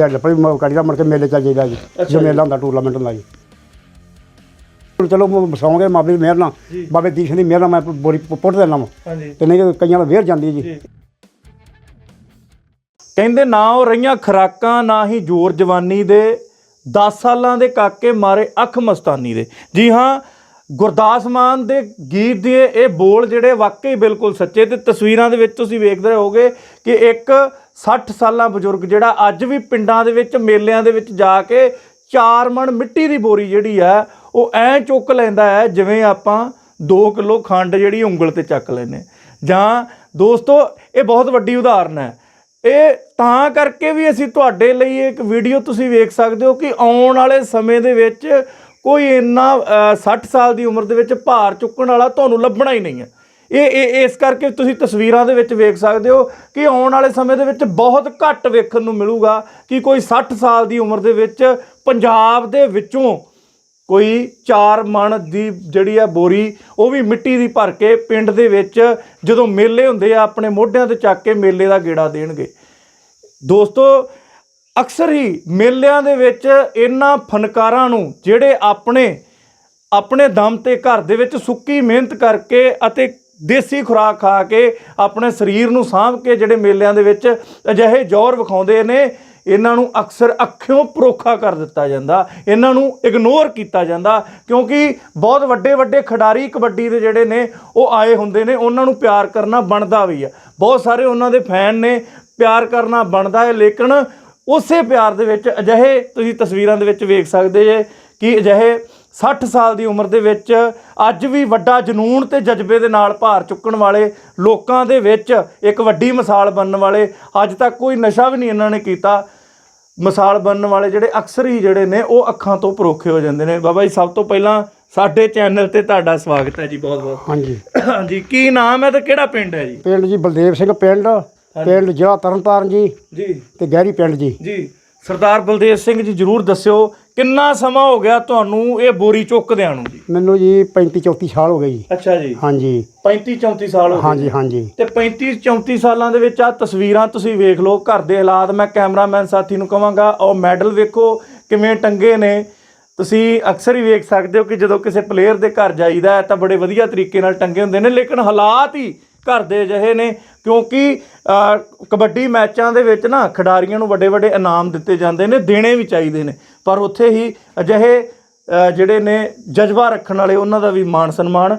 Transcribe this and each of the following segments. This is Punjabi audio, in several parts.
ਢੱਡ ਪਈ ਕਰੀ ਦਾ ਮੁੜ ਕੇ ਮੇਲੇ ਚੱਲ ਜਾਈਦਾ ਜੀ। ਜੋ। ਮੇਲਾ ਹੁੰਦਾ ਟੂਰਨਾਮੈਂਟ ਹੁੰਦਾ ਜੀ। ਹੁਣ ਚਲੋ ਬਸਾਉਂਗੇ ਮਾਬੇ ਦੀ ਮਿਹਰ ਨਾਲ। ਬਾਬੇ ਦੀਸ਼ ਦੀ ਮਿਹਰ ਨਾਲ ਮੈਂ ਬੋਰੀ ਪੁੱਟ ਦੇਣਾ ਵਾ। ਤੇ ਨਹੀਂ ਕਈਆਂ ਦਾ ਵੇਰ ਜਾਂਦੀ ਜੀ। ਜੀ। ਕਹਿੰਦੇ ਨਾ ਉਹ ਰਹੀਆਂ ਖਰਾਕਾਂ ਨਾ ਹੀ ਜੋਰ ਜਵਾਨੀ ਦੇ। 10 ਸਾਲਾਂ ਦੇ ਕਾਕੇ ਮਾਰੇ ਅੱਖ ਮਸਤਾਨੀ ਦੇ। ਜੀ ਹਾਂ ਗੁਰਦਾਸ ਮਾਨ ਦੇ ਗੀਤ ਦੇ ਇਹ ਬੋਲ ਜਿਹੜੇ ਵਾਕਈ ਬਿਲਕੁਲ ਸੱਚੇ ਤੇ ਤਸਵੀਰਾਂ ਦੇ ਵਿੱਚ ਤੁਸੀਂ ਵੇਖਦੇ ਰਹੋਗੇ ਕਿ ਇੱਕ 60 ਸਾਲਾਂ ਬਜ਼ੁਰਗ ਜਿਹੜਾ ਅੱਜ ਵੀ ਪਿੰਡਾਂ ਦੇ ਵਿੱਚ ਮੇਲਿਆਂ ਦੇ ਵਿੱਚ ਜਾ ਕੇ ਚਾਰ ਮਣ ਮਿੱਟੀ ਦੀ ਬੋਰੀ ਜਿਹੜੀ ਆ ਉਹ ਐ ਚੁੱਕ ਲੈਂਦਾ ਹੈ ਜਿਵੇਂ ਆਪਾਂ 2 ਕਿਲੋ ਖੰਡ ਜਿਹੜੀ ਉਂਗਲ ਤੇ ਚੱਕ ਲੈਨੇ ਜਾਂ ਦੋਸਤੋ ਇਹ ਬਹੁਤ ਵੱਡੀ ਉਦਾਹਰਨ ਹੈ। ਇਹ ਤਾਂ ਕਰਕੇ ਵੀ ਅਸੀਂ ਤੁਹਾਡੇ ਲਈ ਇੱਕ ਵੀਡੀਓ ਤੁਸੀਂ ਵੇਖ ਸਕਦੇ ਹੋ ਕਿ ਆਉਣ ਵਾਲੇ ਸਮੇਂ ਦੇ ਵਿੱਚ ਕੋਈ ਇੰਨਾ ਅ, 60 ਸਾਲ ਦੀ ਉਮਰ ਦੇ ਵਿੱਚ ਭਾਰ ਚੁੱਕਣ ਵਾਲਾ ਤੁਹਾਨੂੰ ਲੱਭਣਾ ਹੀ ਨਹੀਂ ਹੈ। ਇਹ ਇਹ ਇਸ ਕਰਕੇ ਤੁਸੀਂ ਤਸਵੀਰਾਂ ਦੇ ਵਿੱਚ ਵੇਖ ਸਕਦੇ ਹੋ ਕਿ ਆਉਣ ਵਾਲੇ ਸਮੇਂ ਦੇ ਵਿੱਚ ਬਹੁਤ ਘੱਟ ਵੇਖਣ ਨੂੰ ਮਿਲੂਗਾ ਕਿ ਕੋਈ 60 ਸਾਲ ਦੀ ਉਮਰ ਦੇ ਵਿੱਚ ਪੰਜਾਬ ਦੇ ਵਿੱਚੋਂ ਕੋਈ 4 ਮਣ ਦੀ ਜਿਹੜੀ ਆ ਬੋਰੀ, ਉਹ ਵੀ ਮਿੱਟੀ ਦੀ ਭਰ ਕੇ ਪਿੰਡ ਦੇ ਵਿੱਚ ਜਦੋਂ ਮੇਲੇ ਹੁੰਦੇ ਆ, ਆਪਣੇ ਮੋਢਿਆਂ ਤੇ ਚੱਕ ਕੇ ਮੇਲੇ ਦਾ ਗੇੜਾ ਦੇਣਗੇ। ਦੋਸਤੋ, ਅਕਸਰ ਹੀ ਮੇਲਿਆਂ ਦੇ ਵਿੱਚ ਇਹਨਾਂ ਫਨਕਾਰਾਂ ਨੂੰ ਜਿਹੜੇ ਆਪਣੇ ਆਪਣੇ ਦਮ ਤੇ ਘਰ ਦੇ ਵਿੱਚ ਸੁੱਕੀ ਮਿਹਨਤ ਕਰਕੇ ਅਤੇ ਦੇਸੀ ਖੁਰਾਕ ਖਾ ਕੇ ਆਪਣੇ ਸਰੀਰ ਨੂੰ ਸਾਂਭ ਕੇ ਜਿਹੜੇ ਮੇਲਿਆਂ ਦੇ ਵਿੱਚ ਅਜਿਹੇ ਜ਼ੋਰ ਵਿਖਾਉਂਦੇ ਨੇ, ਇਹਨਾਂ ਨੂੰ ਅਕਸਰ ਅੱਖਿਓਂ ਪਰੋਖਾ ਕਰ ਦਿੱਤਾ ਜਾਂਦਾ, ਇਹਨਾਂ ਨੂੰ ਇਗਨੋਰ ਕੀਤਾ ਜਾਂਦਾ, ਕਿਉਂਕਿ ਬਹੁਤ ਵੱਡੇ ਵੱਡੇ ਖਿਡਾਰੀ ਕਬੱਡੀ ਦੇ ਜਿਹੜੇ ਨੇ, ਉਹ ਆਏ ਹੁੰਦੇ ਨੇ, ਉਹਨਾਂ ਨੂੰ ਪਿਆਰ ਕਰਨਾ ਬਣਦਾ ਵੀ ਆ। ਬਹੁਤ ਸਾਰੇ ਉਹਨਾਂ ਦੇ ਫੈਨ ਨੇ, ਪਿਆਰ ਕਰਨਾ ਬਣਦਾ ਹੈ, ਲੇਕਿਨ ਉਸੇ ਪਿਆਰ ਦੇ ਵਿੱਚ ਅਜਿਹੇ ਤੁਸੀਂ ਤਸਵੀਰਾਂ ਦੇ ਵਿੱਚ ਵੇਖ ਸਕਦੇ ਜੇ ਕਿ ਅਜਿਹੇ 60 ਸਾਲ ਦੀ ਉਮਰ ਦੇ ਵਿੱਚ ਅੱਜ ਵੀ ਵੱਡਾ ਜਨੂਨ ਤੇ ਜਜ਼ਬੇ ਦੇ ਨਾਲ ਭਾਰ ਚੁੱਕਣ ਵਾਲੇ ਲੋਕਾਂ ਦੇ ਵਿੱਚ ਇੱਕ ਵੱਡੀ ਮਿਸਾਲ ਬਣਨ ਵਾਲੇ ਅੱਜ ਤੱਕ ਕੋਈ ਨਸ਼ਾ ਵੀ ਨਹੀਂ ਇਹਨਾਂ ਨੇ ਕੀਤਾ। ਮਿਸਾਲ ਬਣਨ ਵਾਲੇ ਜਿਹੜੇ ਅਕਸਰ ਹੀ ਜਿਹੜੇ ਨੇ ਉਹ ਅੱਖਾਂ ਤੋਂ ਪਰੋਖੇ ਹੋ ਜਾਂਦੇ ਨੇ। ਬਾਬਾ ਜੀ ਸਭ ਤੋਂ ਪਹਿਲਾਂ ਸਾਡੇ ਚੈਨਲ ਤੇ ਤੁਹਾਡਾ ਸਵਾਗਤ ਹੈ ਜੀ ਬਹੁਤ ਬਹੁਤ। ਹਾਂਜੀ। ਹਾਂਜੀ ਕੀ ਨਾਮ ਹੈ ਤੇ ਕਿਹੜਾ ਪਿੰਡ ਹੈ ਜੀ? ਪਿੰਡ ਜੀ ਬਲਦੇਵ ਸਿੰਘ ਪਿੰਡ ਪਿੰਡ ਜ਼ਿਲ੍ਹਾ ਤਰਨਤਾਰਨ ਜੀ ਜੀ। ਤੇ ਗਹਿਰੀ ਪਿੰਡ ਜੀ। ਜੀ। ਸਰਦਾਰ ਬਲਦੇਵ ਸਿੰਘ ਜੀ ਜਰੂਰ ਦੱਸਿਓ ਕਿੰਨਾ ਸਮਾਂ ਹੋ ਗਿਆ ਤੁਹਾਨੂੰ ਇਹ ਬੋਰੀ ਚੁੱਕਦਿਆਂ ਨੂੰ? ਜੀ ਮੈਨੂੰ ਜੀ 35 34 ਸਾਲ ਹੋ ਗਏ ਜੀ। ਅੱਛਾ ਜੀ। ਹਾਂਜੀ। 35 34 ਸਾਲ ਹੋ ਗਏ। ਹਾਂਜੀ ਹਾਂਜੀ। ਤੇ 35 34 ਸਾਲਾਂ ਦੇ ਵਿੱਚ ਆ ਤਸਵੀਰਾਂ ਤੁਸੀਂ ਵੇਖ ਲਓ ਘਰ ਦੇ ਹਾਲਾਤ। ਮੈਂ ਕੈਮਰਾਮੈਨ ਸਾਥੀ ਨੂੰ ਕਵਾਂਗਾ ਉਹ ਮੈਡਲ ਵੇਖੋ ਕਿਵੇਂ ਟੰਗੇ ਨੇ। ਤੁਸੀਂ ਅਕਸਰ ਹੀ ਵੇਖ ਸਕਦੇ ਹੋ ਕਿ ਜਦੋਂ ਕਿਸੇ ਪਲੇਅਰ ਦੇ ਘਰ ਜਾਈਦਾ ਹੈ ਤਾਂ ਬੜੇ ਵਧੀਆ ਤਰੀਕੇ ਨਾਲ ਟੰਗੇ ਹੁੰਦੇ ਨੇ। ਲੇਕਿਨ ਹਾਲਾਤ ਹੀ ਘਰ ਦੇ ਅਜਿਹੇ ਨੇ ਕਿਉਂਕਿ ਕਬੱਡੀ ਮੈਚਾਂ ਦੇ ਵਿੱਚ ਨਾ ਖਿਡਾਰੀਆਂ ਨੂੰ ਵੱਡੇ ਵੱਡੇ ਇਨਾਮ ਦਿੱਤੇ ਜਾਂਦੇ ਨੇ ਦੇਣੇ ਵੀ ਚਾਹੀਦੇ ਨੇ। ਪਰ ਉੱਥੇ ਹੀ ਅਜਿਹੇ ਜਿਹੜੇ ਨੇ ਜਜ਼ਬਾ ਰੱਖਣ ਵਾਲੇ ਉਹਨਾਂ ਦਾ ਵੀ ਮਾਣ ਸਨਮਾਨ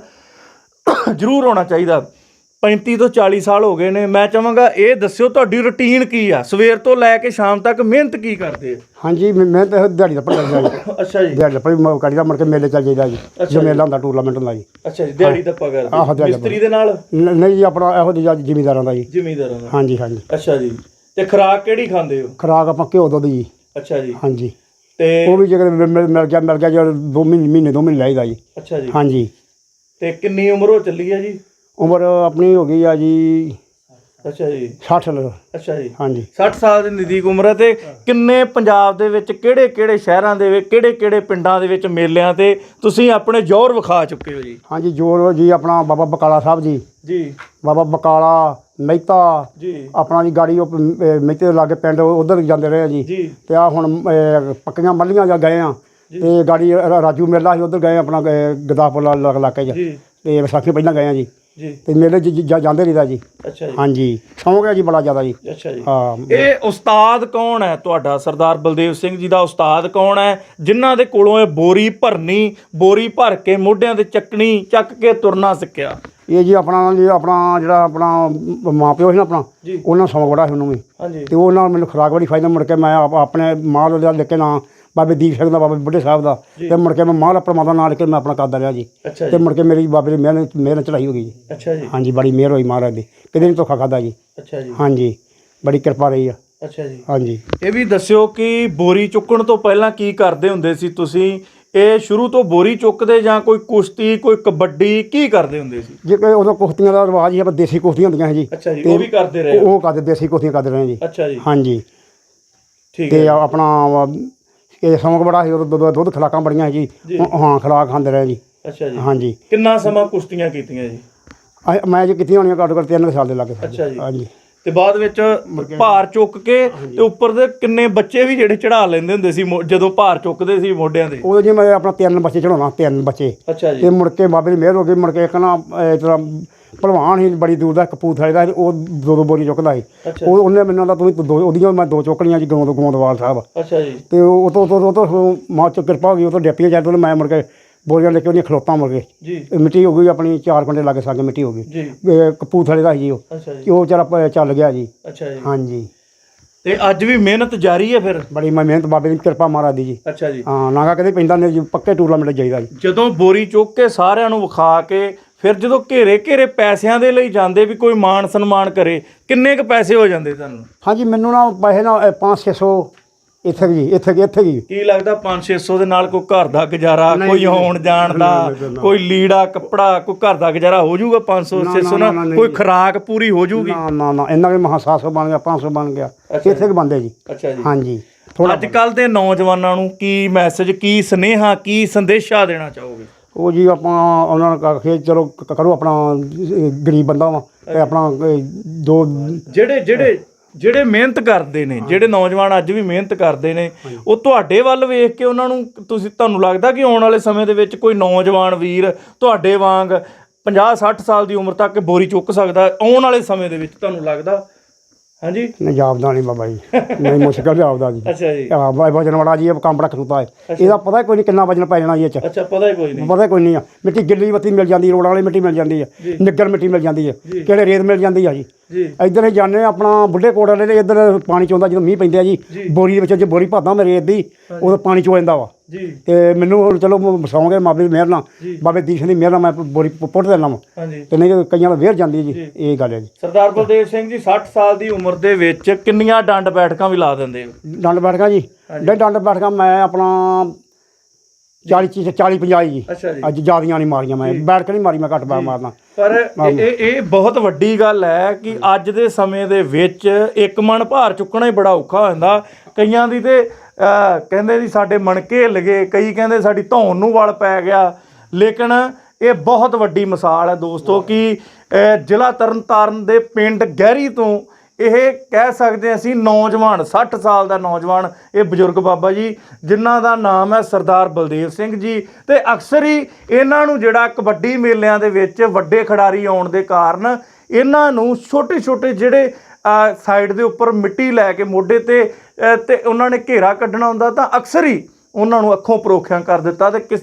ਜ਼ਰੂਰ ਹੋਣਾ ਚਾਹੀਦਾ। 35 ਤੋਂ 40 ਸਾਲ ਹੋ ਗਏ ਨੇ। ਮੈਂ ਚਾਹਾਂਗਾ ਇਹ ਦੱਸਿਓ ਤੁਹਾਡੀ ਰੁਟੀਨ ਕੀ ਆ? ਸਵੇਰ ਤੋਂ ਲੈ ਕੇ ਸ਼ਾਮ ਤੱਕ ਮਿਹਨਤ ਕੀ ਕਰਦੇ ਆ? ਹਾਂਜੀ ਮੈਂ ਮੈਂ ਤਾਂ ਦਿਹਾੜੀ ਦਾ ਪੜਦਾ ਜੀ ਅੱਛਾ ਜੀ। ਦਿਹਾੜੀ ਦਾ ਪਈ ਕਰੀ ਦਾ ਮੁੜ ਕੇ ਮੇਲੇ ਚੱਲ ਜਾਈਦਾ ਜੀ। ਜੋ ਮੇਲਾ ਹੁੰਦਾ ਟੂਰਨਾਮੈਂਟ ਹੁੰਦਾ ਜੀ। ਅੱਛਾ ਜੀ ਦਿਹਾੜੀ ਦਾ ਪਗਰ ਆਹੋ, ਮਿਸਤਰੀ ਦੇ ਨਾਲ? ਨਹੀਂ ਜੀ ਆਪਣਾ ਇਹੋ ਜਿਹੀ ਜ਼ਿਮੀਦਾਰਾਂ ਦਾ ਜੀ। ਜ਼ਿਮੀਂਦਾਰਾਂ ਦਾ। ਹਾਂਜੀ ਹਾਂਜੀ। ਅੱਛਾ ਜੀ। ਤੇ ਖੁਰਾਕ ਕਿਹੜੀ ਖਾਂਦੇ ਹੋ? ਖਰਾਕ ਆਪਾਂ ਘਿਓ ਦੁੱਧ ਜੀ। ਅੱਛਾ ਜੀ। ਹਾਂਜੀ। ਤੇ ਉਹ ਵੀ ਜੇਕਰ ਮਿਲ ਮਿਲ- ਮਿਲ ਗਿਆ ਮਿਲ ਗਿਆ ਜੋ ਦੋ ਮਹੀਨੇ ਮਹੀਨੇ ਦੋ ਮਹੀਨੇ ਲਾਈਦਾ ਜੀ। ਅੱਛਾ ਜੀ। ਹਾਂਜੀ। ਤੇ ਕਿੰਨੀ ਉਮਰ ਹੋ ਚੱਲੀ ਹੈ ਜੀ? ਉਮਰ ਆਪਣੀ ਹੋ ਗਈ ਆ ਜੀ ਅੱਛਾ ਜੀ। 60 ਲ ਅੱਛਾ ਜੀ। ਹਾਂਜੀ। 60 ਸਾਲ ਦੀ ਨਜ਼ਦੀਕ ਉਮਰ ਹੈ ਤੇ ਕਿੰਨੇ ਪੰਜਾਬ ਦੇ ਵਿੱਚ ਕਿਹੜੇ ਕਿਹੜੇ ਸ਼ਹਿਰਾਂ ਦੇ ਵਿੱਚ ਕਿਹੜੇ ਕਿਹੜੇ ਪਿੰਡਾਂ ਦੇ ਵਿੱਚ ਮੇਲਿਆਂ ਤੇ ਤੁਸੀਂ ਆਪਣੇ ਜ਼ੋਰ ਵਿਖਾ ਚੁੱਕੇ ਹੋ ਜੀ? ਹਾਂਜੀ ਜੋਰ ਜੀ ਆਪਣਾ ਬਾਬਾ ਬਕਾਲਾ ਸਾਹਿਬ ਜੀ। ਜੀ। ਬਾਬਾ ਬਕਾਲਾ ਮਹਿਤਾ ਜੀ। ਆਪਣਾ ਜੀ ਗਾੜੀ ਉਹ ਮਹਿਤੇ ਦੇ ਲਾਗੇ ਪਿੰਡ ਉਧਰ ਜਾਂਦੇ ਰਹੇ ਆ ਜੀ। ਜੀ। ਤੇ ਆ ਹੁਣ ਅਹ, ਪੱਕੀਆਂ ਮੱਲੀਆਂ ਜਾ ਗਏ ਆ। ਤੇ ਗਾੜੀ ਰਾ- ਰਾਜੂ ਮੇਲਾ ਸੀ ਉਧਰ ਗਏ ਆਪਣਾ ਅਹ, ਲਾ- ਲਾ- ਇਲਾਕੇ 'ਚ ਜੀ। ਤੇ ਵਿਸਾਖੀ ਪਹਿਲਾਂ ਗਏ ਆ ਜੀ। ਜੀ। ਤੇ ਮੇਲੇ 'ਚ ਜ- ਜਾਂਦੇ ਰਹੀਦਾ ਜੀ। ਅੱਛਾ ਜੀ। ਹਾਂਜੀ। ਸ਼ੌਂਕ ਹੈ ਜੀ ਬੜਾ ਜ਼ਿਆਦਾ ਜੀ। ਅੱਛਾ ਜੀ। ਹਾਂ। ਇਹ ਉਸਤਾਦ ਕੌਣ ਹੈ ਤੁਹਾਡਾ? ਸਰਦਾਰ ਬਲਦੇਵ ਸਿੰਘ ਜੀ ਦਾ ਉਸਤਾਦ ਕੌਣ ਹੈ? ਜਿਨ੍ਹਾਂ ਦੇ ਕੋਲੋਂ ਇਹ ਬੋਰੀ ਭਰਨੀ ਬੋਰੀ ਭਰ ਕੇ ਮੋਢਿਆਂ ਤੇ ਚੱਕਣੀ ਚੱਕ ਕੇ ਤੁਰਨਾ ਸਿੱਖਿਆ? ਇਹ ਜੀ ਆਪਣਾ ਜੀ ਆਪਣਾ ਜਿਹੜਾ ਆਪਣਾ ਮਾਂ ਪਿਓ ਸੀ ਨਾ ਆਪਣਾ ਜੀ। ਉਹਨਾਂ ਨੂੰ ਸ਼ੌਂਕ ਬੜਾ ਸੀ ਉਹਨੂੰ ਵੀ। ਹਾਂਜੀ। ਤੇ ਉਹ ਨਾਲ ਮੈਨੂੰ ਖੁਰਾਕ ਬੜੀ ਫਾਇਦਾ ਮੁੜ ਕੇ ਮੈਂ ਆਪ- ਆਪਣੇ ਮਾਂ ਦਾ ਲਿਖ ਕੇ ਨਾਂ ਬਾਬੇ ਦੀਪ ਸਿੰਘ ਦਾ ਬਾਬੇ ਬੁੱਢੇ ਸਾਹਿਬ ਦਾ ਤੇ ਮੁੜ ਕੇ ਮੈਂ ਮਾਂ ਦਾ ਪਰਮਾਤਮਾ ਨਾਲ ਕੇ ਮੈਂ ਆਪਣਾ ਕਰਦਾ ਰਿਹਾ ਜੀ। ਅੱਛਾ ਤੇ ਮੁੜ ਕੇ ਮੇਰੀ ਬਾਬੇ ਦੀ ਮਿਹਨਤ ਮਿਹਨਤ ਚੜਾਈ ਹੋ ਗਈ ਜੀ। ਅੱਛਾ ਜੀ। ਹਾਂਜੀ ਬੜੀ ਮਿਹਰ ਹੋਈ ਮਹਾਰਾਜ ਦੀ। ਕਦੇ ਨਹੀਂ ਧੋਖਾ ਖਾਦਾ ਜੀ। ਅੱਛਾ ਜੀ। ਹਾਂਜੀ ਬੜੀ ਕਿਰਪਾ ਰਹੀ ਆ। ਅੱਛਾ ਜੀ। ਹਾਂਜੀ। ਇਹ ਵੀ ਦੱਸਿਓ ਕਿ ਬੋਰੀ ਚੁੱਕਣ ਤੋਂ ਪਹਿਲਾਂ ਕੀ ਕਰਦੇ ਹੁੰਦੇ ਸੀ ਤੁਸੀਂ? ਇਹ ਸ਼ੁਰੂ ਤੋਂ ਬੋਰੀ ਚੁੱਕਦੇ ਜਾਂ ਕੋਈ ਕੁਸ਼ਤੀ ਕੋਈ ਕਬੱਡੀ ਕੀ ਕਰਦੇ ਹੁੰਦੇ ਸੀ? ਜੇ ਕੋਈ ਉਦੋਂ ਕੁਸ਼ਤੀਆਂ ਦਾ ਰਿਵਾਜ ਹੀ ਆਪਾਂ ਦੇਸੀ ਕੁਸ਼ਤੀਆਂ ਹੁੰਦੀਆਂ ਸੀ ਜੀ। ਅੱਛਾ ਜੀ ਉਹ ਵੀ ਕਰਦੇ ਰਹੇ ਉਹ ਕਰਦੇ ਦੇਸੀ ਕੁਸ਼ਤੀਆਂ ਕਰਦੇ ਰਹੇ ਜੀ। ਅੱਛਾ ਜੀ। ਹਾਂਜੀ। ਠੀਕ ਤੇ ਹੈ ਆਪਣਾ ਇਹ ਸ਼ੌਂਕ ਬੜਾ ਸੀ ਉਦੋਂ ਦੁੱਧ ਦੁੱਧ ਖਲਾਕਾਂ ਬੜੀਆਂ ਸੀ ਜੀ। ਹਾਂ ਖਲਾਕ ਖਾਂਦੇ ਰਹੇ ਜੀ। ਅੱਛਾ ਜੀ। ਹਾਂਜੀ। ਕਿੰਨਾ ਸਮਾਂ ਕੁਸ਼ਤੀਆਂ ਕੀਤੀਆਂ ਜੀ? ਅਹ ਮੈਂ ਜੀ ਕਿਤੀਆਂ ਹੋਣੀਆਂ ਘੱਟੋ ਘੱਟ 3 ਸਾਲ ਦੇ ਲੱਗੇ ਅੱਛਾ ਜੀ। ਹਾਂਜੀ। ਤੇ ਬਾਅਦ ਵਿੱਚ ਭਾਰ ਚੁੱਕ ਕੇ ਤੇ ਉੱਪਰ ਦੇ ਕਿੰਨੇ ਬੱਚੇ ਵੀ ਜਿਹੜੇ ਚੜਾ ਲੈਂਦੇ ਹੁੰਦੇ ਸੀ ਮੋ- ਜਦੋਂ ਭਾਰ ਚੁੱਕਦੇ ਸੀ ਮੋਢਿਆਂ ਤੇ? ਉਹ ਜੀ ਮੈਂ ਆਪਣਾ ਤਿੰਨ ਬੱਚੇ ਚੜਾਉਣਾ ਤਿੰਨ ਬੱਚੇ। ਅੱਛਾ ਤੇ ਮੁੜ ਕੇ ਬਾਬੇ ਦੀ ਮਿਹਰ ਹੋ ਗਈ ਮੁੜ ਕੇ ਇੱਕ ਨਾ ਇਸ ਤਰ੍ਹਾਂ ਭਲਵਾਨ ਹੀ ਬੜੀ ਦੂਰ ਦਾ ਕਪੂਰਥਲੇ ਦਾ ਸੀ, ਉਹ ਦੋ ਦੋ ਬੋਰੀ ਚੁੱਕਦਾ ਸੀ। ਅੱਛਾ। ਉਹ ਉਹਨੇ ਮੈਨੂੰ ਦਾ ਤੂੰ ਦੋ ਉਹਦੀਆਂ ਮੈਂ ਦੋ ਚੁੱਕਣੀਆਂ ਜੀ ਗੋਂਦ ਗੋਂਦਵਾਲ ਸਾਹਿਬ। ਅੱਛਾ ਜੀ। ਤੇ ਉਹ ਤੋਂ ਤੋਂ ਤੋਂ ਮਾਂ ਚ ਕਿਰਪਾ ਹੋ ਗਈ ਉਹ ਤੋਂ ਡੱਪੀਆਂ ਚੱਲ ਤੋਂ ਮੈਂ ਮੁੜ ਕੇ ਬੋਰੀਆਂ ਲੈ ਕੇ ਉਹਦੀਆਂ ਖਲੋਤਾਂ ਮੁੜ ਕੇ। ਜੀ। ਇਹ ਮਿੱਟੀ ਹੋ ਗਈ ਆਪਣੀ ਚਾਰ ਘੰਟੇ ਲੱਗੇ ਸੰਗ ਮਿੱਟੀ ਹੋ ਗਈ। ਜੀ। ਇਹ ਕਪੂਰਥਲੇ ਦਾ ਸੀ ਜੀ ਉਹ। ਅੱਛਾ ਜੀ। ਉਹ ਵਿਚਾਰਾ ਪ- ਚੱਲ ਗਿਆ ਜੀ। ਅੱਛਾ ਜੀ। ਹਾਂਜੀ। ਤੇ ਅੱਜ ਵੀ ਮਿਹਨਤ ਜਾਰੀ ਹੈ ਫਿਰ? ਬੜੀ ਮੈਂ ਮਿਹਨਤ ਬਾਬੇ ਦੀ ਕਿਰਪਾ ਮਹਾਰਾਜ ਦੀ ਜੀ। ਅੱਛਾ ਜੀ। ਹਾਂ ਨਾਗਾ ਕਦੇ ਪੈਂਦਾ ਨਹੀਂ ਜੀ ਪੱਕੇ ਟੂਰਨਾਮੈਂਟ ਜਾਈਦਾ ਜੀ। ਜਦੋਂ ਬੋਰੀ ਚੁੱਕ ਕੇ ਸਾਰਿਆਂ ਨੂੰ ਵਿਖਾ ਕੇ ਫਿਰ ਜਦੋਂ ਘੇਰੇ ਘੇਰੇ ਪੈਸਿਆਂ ਦੇ ਲਈ ਜਾਂਦੇ ਵੀ ਕੋਈ ਮਾਣ ਸਨਮਾਨ ਕਰੇ ਕਿੰਨੇ ਕ ਪੈਸੇ ਹੋ ਜਾਂਦੇ ਤੁਹਾਨੂੰ? ਹਾਂਜੀ ਮੈਨੂੰ ਨਾ ਪੈਸੇ ਨਾ 5-600 ਇੱਥੇ ਜੀ ਇੱਥੇ ਕੀ ਇੱਥੇ ਜੀ। ਕੀ ਲੱਗਦਾ 5-600 ਦੇ ਨਾਲ ਕੋਈ ਘਰ ਦਾ ਗੁਜ਼ਾਰਾ ਕੋਈ ਆਉਣ ਜਾਣ ਦਾ ਕੋਈ ਲੀੜਾ ਕੱਪੜਾ ਕੋਈ ਘਰ ਦਾ ਗੁਜ਼ਾਰਾ ਹੋ ਜਾਊਗਾ 500 ਨਾ, 600 ਨਾ, ਨਾਲ? ਨਾ, ਕੋਈ। ਖਰਾਕ ਪੂਰੀ ਹੋ ਜਾਊਗੀ? ਨਾ ਨਾ ਨਾ ਇੰਨਾ ਵੀ ਮਹਾ 700 ਬਣ ਗਿਆ 500 ਬਣ ਗਿਆ। ਇੱਥੇ ਕਿ ਬੰਦੇ ਜੀ। ਅੱਛਾ ਜੀ। ਹਾਂਜੀ ਅੱਜ ਕੱਲ ਦੇ ਨੌਜਵਾਨਾਂ ਨੂੰ ਕੀ ਮੈਸੇਜ ਕੀ ਸਨੇਹਾ ਕੀ ਸੰਦੇਸ਼ਾ ਦੇਣਾ ਚਾਹੋਗੇ? ਉਹ ਜੀ ਆਪਾਂ ਉਹਨਾਂ ਨੂੰ ਕਹੇ ਚਲੋ ਕ- ਕਰੋ ਆਪਣਾ ਅਹ, ਗਰੀਬ ਬੰਦਾ ਵਾ ਤੇ ਆਪਣਾ ਅਹ, ਦੋ ਜਿਹੜੇ ਜਿਹੜੇ ਜਿਹੜੇ ਮਿਹਨਤ ਕਰਦੇ ਨੇ ਜਿਹੜੇ ਨੌਜਵਾਨ ਅੱਜ ਵੀ ਮਿਹਨਤ ਕਰਦੇ ਨੇ ਉਹ ਤੁਹਾਡੇ ਵੱਲ ਵੇਖ ਕੇ ਉਹਨਾਂ ਨੂੰ ਤੁਸੀਂ ਤੁਹਾਨੂੰ ਲੱਗਦਾ ਕਿ ਆਉਣ ਵਾਲੇ ਸਮੇਂ ਦੇ ਵਿੱਚ ਕੋਈ ਨੌਜਵਾਨ ਵੀਰ ਤੁਹਾਡੇ ਵਾਂਗ 50 60 ਸਾਲ ਦੀ ਉਮਰ ਤੱਕ ਬੋਰੀ ਚੁੱਕ ਸਕਦਾ ਆਉਣ ਵਾਲੇ ਸਮੇਂ ਦੇ ਵਿੱਚ ਤੁਹਾਨੂੰ ਲੱਗਦਾ ਹਾਂਜੀ? ਨਹੀਂ ਜਾਪਦਾ ਨਹੀਂ ਬਾਬਾ ਜੀ। ਨਹੀਂ ਮੁਸ਼ਕਲ ਜਾਪਦਾ ਜੀ ਅੱਛਾ ਜੀ। ਆ ਬਾਈ ਵਜਨ ਵਾਲਾ ਜੀ ਇਹ ਕੰਮ ਬੜਾ ਖੂਤਾ ਹੈ। ਇਹਦਾ ਪਤਾ ਕੋਈ ਨਹੀਂ ਕਿੰਨਾ ਵਜਨ ਪੈ ਜਾਣਾ ਜੀ ਇਹ ਚ। ਅੱਛਾ ਪਤਾ ਹੀ ਕੋਈ ਨਹੀਂ। ਪਤਾ ਕੋਈ ਨਹੀਂ ਆ। ਮਿੱਟੀ ਗਿੱਲੀ ਬੱਤੀ ਮਿਲ ਜਾਂਦੀ ਰੋਡ ਵਾਲੀ ਮਿੱਟੀ ਮਿਲ ਜਾਂਦੀ ਹੈ ਨਿੱਗਰ ਮਿੱਟੀ ਮਿਲ ਜਾਂਦੀ ਹੈ ਕਿਹੜੇ ਰੇਤ ਮਿਲ ਜਾਂਦੀ ਆ ਜੀ। ਜੀ। ਇੱਧਰ ਹੀ ਜਾਂਦੇ ਆ ਆਪਣਾ ਬੁੱਢੇ ਕੋਟ ਵਾਲੇ ਇੱਧਰ ਪਾਣੀ ਚੋਂਦਾ ਜਦੋਂ ਮੀਂਹ ਪੈਂਦਾ ਜੀ। ਬੋਰੀ ਦੇ ਵਿੱਚ ਜੇ ਬੋਰੀ ਭਾਦਾ ਮੈਂ ਰੇਤ ਦੀ ਉਦੋਂ ਪਾਣੀ ਚੋ ਜਾਂਦਾ ਵਾ। ਜੀ। ਤੇ ਮੈਨੂੰ ਹੁਣ ਚਲੋ ਬਾਬੇ ਦੀ ਮਿਹਰ ਨਾਲ। ਬਾਬੇ ਦੀਸ਼ ਦੀ ਮਿਹਰ ਨਾਲ ਮੈਂ ਬੋਰੀ ਪੁੱਟ ਦੇਣਾ ਵਾ। ਹਾਂਜੀ। ਤੇ ਨਹੀਂ ਕਈਆਂ ਦਾ ਵੇਰ ਜਾਂਦੀ ਹੈ ਜੀ। ਇਹ ਗੱਲ ਹੈ ਜੀ। ਸਰਦਾਰ ਬਲਦੇਵ ਸਿੰਘ ਜੀ 60 ਸਾਲ ਦੀ ਉਮਰ ਦੇ ਵਿੱਚ ਕਿੰਨੀਆਂ ਡੰਡ ਬੈਠਕਾਂ ਵੀ ਲਾ ਦਿੰਦੇ ਹੋ? ਡੰਡ ਬੈਠਕਾਂ ਜੀ। ਡੰਡ ਬੈਠਕਾਂ ਮੈਂ ਆਪਣਾ 40 ਚੀਜ਼ 40 50 ਜੀ। ਅੱਛਾ ਜੀ। ਅੱਜ ਜਿਆਦੀਆਂ ਨਹੀਂ ਮਾਰੀਆਂ ਮੈਂ। ਬੈਠ ਕੇ ਨਹੀਂ ਮਾਰੀ ਮੈਂ ਘੱਟ ਬੈਠ ਮਾਰਨਾ। ਪਰ ਇਹ ਇਹ- ਬਹੁਤ ਵੱਡੀ ਗੱਲ ਹੈ ਕਿ ਅੱਜ ਦੇ ਸਮੇਂ ਦੇ ਵਿੱਚ ਇੱਕ ਮਣ ਭਾਰ ਚੁੱਕਣਾ ਹੀ ਬੜਾ ਔਖਾ ਹੋ ਜਾਂਦਾ ਕਈਆਂ ਦੀ ਤੇ ਕਹਿੰਦੇ ਜੀ ਸਾਡੇ ਮਣਕੇ ਹਿੱਲ ਗਏ ਕਈ ਕਹਿੰਦੇ ਸਾਡੀ ਧੌਣ ਨੂੰ ਵਲ ਪੈ ਗਿਆ। ਲੇਕਿਨ ਇਹ ਬਹੁਤ ਵੱਡੀ ਮਿਸਾਲ ਹੈ ਦੋਸਤੋ ਕਿ ਜ਼ਿਲ੍ਹਾ ਤਰਨਤਾਰਨ ਦੇ ਪਿੰਡ ਗਹਿਰੀ ਤੋਂ ਇਹ ਕਹਿ ਸਕਦੇ ਅਸੀਂ ਨੌਜਵਾਨ 60 ਸਾਲ ਦਾ ਨੌਜਵਾਨ ਇਹ ਬਜ਼ੁਰਗ ਬਾਬਾ ਜੀ ਜਿਨ੍ਹਾਂ ਦਾ ਨਾਮ ਹੈ ਸਰਦਾਰ ਬਲਦੇਵ ਸਿੰਘ ਜੀ। ਤੇ ਅਕਸਰ ਹੀ ਇਹਨਾਂ ਨੂੰ ਜਿਹੜਾ ਕਬੱਡੀ ਮੇਲਿਆਂ ਦੇ ਵਿੱਚ ਵੱਡੇ ਖਿਡਾਰੀ ਆਉਣ ਦੇ ਕਾਰਨ ਇਹਨਾਂ ਨੂੰ ਛੋਟੇ ਛੋਟੇ ਜਿਹੜੇ ਸਾਈਡ ਦੇ ਉੱਪਰ ਮਿੱਟੀ ਲੈ ਕੇ ਮੋਢੇ ਤੇ ਤੇ ਉਹਨਾਂ ਨੇ ਘੇਰਾ ਕੱਢਣਾ ਹੁੰਦਾ ਤਾਂ ਅਕਸਰ ਹੀ ਉਹਨਾਂ ਨੂੰ ਅੱਖੋਂ ਪਰੋਖਿਆਂ ਕਰ ਦਿੱਤਾ ਤੇ ਕਿਸ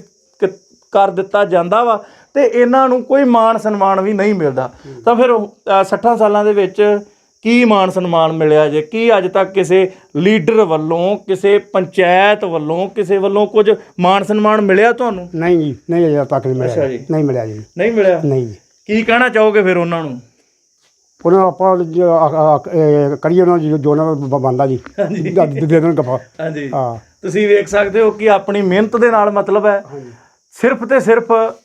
ਕਰ ਦਿੱਤਾ ਜਾਂਦਾ ਵਾ ਤੇ ਇਹਨਾਂ ਨੂੰ ਕੋਈ ਮਾਣ ਸਨਮਾਨ ਵੀ ਨਹੀਂ ਮਿਲਦਾ। ਤਾਂ ਫਿਰ ਉਹ, ਅ, 60 ਸਾਲਾਂ ਦੇ ਵਿੱਚ ਕੀ ਮਾਣ ਸਨਮਾਨ ਮਿਲਿਆ ਜੇ? ਕੀ ਅੱਜ ਤੱਕ ਕਿਸੇ ਲੀਡਰ ਵੱਲੋਂ ਕਿਸੇ ਪੰਚਾਇਤ ਵੱਲੋਂ ਕਿਸੇ ਵੱਲੋਂ ਕੁਝ ਮਾਣ ਸਨਮਾਨ ਮਿਲਿਆ ਤੁਹਾਨੂੰ? ਨਹੀਂ ਜੀ ਨਹੀਂ ਅਜੇ ਤੱਕ ਨਹੀਂ ਮਿਲਿਆ। ਨਹੀਂ ਮਿਲਿਆ ਜੀ। ਨਹੀਂ ਮਿਲਿਆ? ਨਹੀਂ ਕੀ ਕਹਿਣਾ ਚਾਹੋਗੇ ਫਿਰ ਉਹਨਾਂ ਨੂੰ? ਉਹਨਾਂ ਨੂੰ ਆਪਾਂ ਜੋ ਆ- ਆ- ਇਹ ਕਰੀਏ ਉਹਨਾਂ ਨੂੰ ਜੋ- ਜੋ ਉਹਨਾਂ ਦਾ ਬੰਦਾ ਜੀ। ਦੇ ਦੇ ਦੇਣ ਗਫਾ ਹਾਂਜੀ। ਹਾਂ। ਤੁਸੀਂ ਵੇਖ ਸਕਦੇ ਹੋ ਕਿ ਆਪਣੀ ਮਿਹਨਤ ਦੇ ਨਾਲ ਮਤਲਬ ਹੈ। ਸਿਰਫ ਤੇ ਸਿਰਫ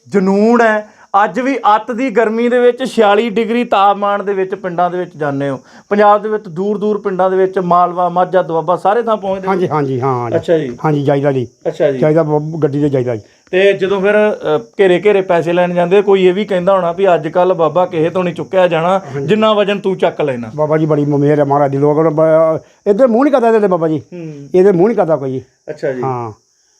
ਜਨੂਨ ਹੈ। ਅੱਜ ਵੀ ਅੱਤ ਦੀ ਗਰਮੀ ਦੇ ਵਿੱਚ 46 ਡਿਗਰੀ ਤਾਪਮਾਨ ਦੇ ਵਿੱਚ ਪਿੰਡਾਂ ਦੇ ਵਿੱਚ ਜਾਂਦੇ ਹੋ। ਪੰਜਾਬ ਦੇ ਵਿੱਚ ਦੂਰ ਦੂਰ ਪਿੰਡਾਂ ਦੇ ਵਿੱਚ ਮਾਲਵਾ ਮਾਝਾ ਦੁਆਬਾ ਸਾਰੇ ਥਾਂ ਪਹੁੰਚਦੇ ਹੋ? ਹਾਂਜੀ ਹਾਂਜੀ ਹਾਂ ਅੱਛਾ ਜੀ। ਹਾਂਜੀ ਜਾਈਦਾ ਜੀ। ਅੱਛਾ ਜੀ। ਜਾਈਦਾ ਬ- ਗੱਡੀ ਤੇ ਜਾਈਦਾ ਜੀ। ਤੇ ਜਦੋਂ ਫਿਰ ਅ, ਘੇਰੇ ਘੇਰੇ ਪੈਸੇ ਲੈਣ ਜਾਂਦੇ ਕੋਈ ਇਹ ਵੀ ਕਹਿੰਦਾ ਹੋਣਾ ਵੀ ਅੱਜ ਕੱਲ ਬਾਬਾ ਕਿਸੇ ਤੋਂ ਨਹੀਂ ਚੁੱਕਿਆ ਜਾਣਾ ਜਿੰਨਾ ਵਜਨ ਤੂੰ ਚੱਕ ਲੈਣਾ। ਬਾਬਾ ਜੀ ਬੜੀ ਮਿਹਰ ਹੈ ਮਹਾਰਾਜ ਦੀ ਲੋਕ ਇੱਧਰ ਮੂੰਹ ਨਹੀਂ ਕਰਦਾ ਇਹਦੇ ਤੇ ਬਾਬਾ ਜੀ। ਹੂੰ। ਇਹਦੇ ਮੂੰਹ ਨਹੀਂ ਕਰਦਾ ਕੋਈ। ਜੀ। ਅੱਛਾ ਜੀ। ਹਾਂ।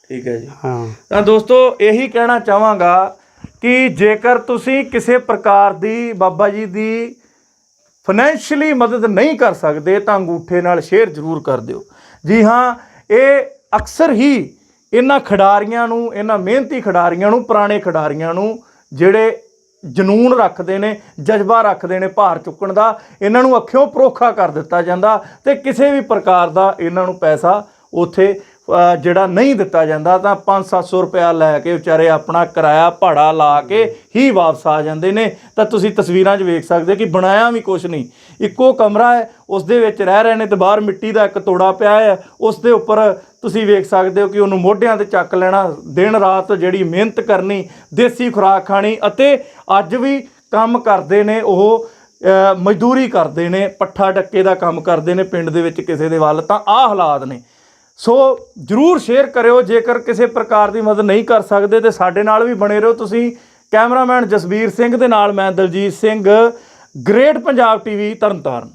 ਠੀਕ ਹੈ ਜੀ। ਹਾਂ। ਤਾਂ ਦੋਸਤੋ ਇਹੀ ਕਹਿਣਾ ਚਾਹਾਂਗਾ ਕਿ ਜੇਕਰ ਤੁਸੀਂ ਕਿਸੇ ਪ੍ਰਕਾਰ ਦੀ ਬਾਬਾ ਜੀ ਦੀ ਫਾਈਨੈਂਸ਼ੀਅਲੀ ਮਦਦ ਨਹੀਂ ਕਰ ਸਕਦੇ, ਤਾਂ ਅੰਗੂਠੇ ਨਾਲ ਸ਼ੇਅਰ ਜ਼ਰੂਰ ਕਰ ਦਿਓ। ਜੀ ਹਾਂ, ਇਹ ਅਕਸਰ ਹੀ ਇਹਨਾਂ ਖਿਡਾਰੀਆਂ ਨੂੰ, ਇਹਨਾਂ ਮਿਹਨਤੀ ਖਿਡਾਰੀਆਂ ਨੂੰ, ਪੁਰਾਣੇ ਖਿਡਾਰੀਆਂ ਨੂੰ, ਜਿਹੜੇ ਜਨੂਨ ਰੱਖਦੇ ਨੇ, ਜਜ਼ਬਾ ਰੱਖਦੇ ਨੇ ਭਾਰ ਚੁੱਕਣ ਦਾ, ਇਹਨਾਂ ਨੂੰ ਅੱਖਿਓਂ ਪਰੋਖਾ ਕਰ ਦਿੱਤਾ ਜਾਂਦਾ ਤੇ ਕਿਸੇ ਵੀ ਪ੍ਰਕਾਰ ਦਾ ਇਹਨਾਂ ਨੂੰ ਪੈਸਾ ਉਥੇ ਜਿਹੜਾ ਨਹੀਂ ਦਿੱਤਾ ਜਾਂਦਾ ਤਾਂ 5-700 ਰੁਪਇਆ ਲੈ ਕੇ ਵਿਚਾਰੇ ਆਪਣਾ ਕਿਰਾਇਆ ਭਾੜਾ ਲਾ ਕੇ ਹੀ ਵਾਪਸ ਆ ਜਾਂਦੇ ਨੇ। ਤਾਂ ਤੁਸੀਂ ਤਸਵੀਰਾਂ 'ਚ ਵੇਖ ਸਕਦੇ ਕਿ ਬਣਾਇਆ ਵੀ ਕੁਝ ਨਹੀਂ। ਇੱਕੋ ਕਮਰਾ ਹੈ, ਉਸ ਦੇ ਵਿੱਚ ਰਹਿ ਰਹੇ ਨੇ ਤੇ ਬਾਹਰ ਮਿੱਟੀ ਦਾ ਇੱਕ ਤੋੜਾ ਪਿਆ ਹੈ। ਉਸ ਦੇ ਉੱਪਰ ਤੁਸੀਂ ਵੇਖ ਸਕਦੇ ਹੋ ਕਿ ਉਹਨੂੰ ਮੋਢਿਆਂ ਤੇ ਚੱਕ ਲੈਣਾ, ਦਿਨ ਰਾਤ ਜਿਹੜੀ ਮਿਹਨਤ ਕਰਨੀ, ਦੇਸੀ ਖੁਰਾਕ ਖਾਣੀ ਅਤੇ ਅੱਜ ਵੀ ਕੰਮ ਕਰਦੇ ਨੇ ਉਹ ਮਜ਼ਦੂਰੀ ਕਰਦੇ ਨੇ, ਪੱਠਾ ਡੱਕੇ ਦਾ ਕੰਮ ਕਰਦੇ ਨੇ ਪਿੰਡ ਦੇ ਵਿੱਚ ਕਿਸੇ ਦੇ ਵੱਲ। ਤਾਂ ਆਹ ਹਾਲਾਤ ਨੇ। ਸੋ ਜਰੂਰ ਸ਼ੇਅਰ ਕਰਿਓ, ਜੇਕਰ ਕਿਸੇ ਪ੍ਰਕਾਰ ਦੀ ਮਦਦ ਨਹੀਂ ਕਰ ਸਕਦੇ ਤੇ ਸਾਡੇ ਨਾਲ ਵੀ ਬਣੇ ਰਹੋ। ਤੁਸੀਂ ਕੈਮਰਾਮੈਨ ਜਸਵੀਰ ਸਿੰਘ ਦੇ ਨਾਲ ਮੈਂ ਦਲਜੀਤ ਸਿੰਘ, ਗ੍ਰੇਟ ਪੰਜਾਬ ਟੀਵੀ ਤਰਨਤਾਰਨ।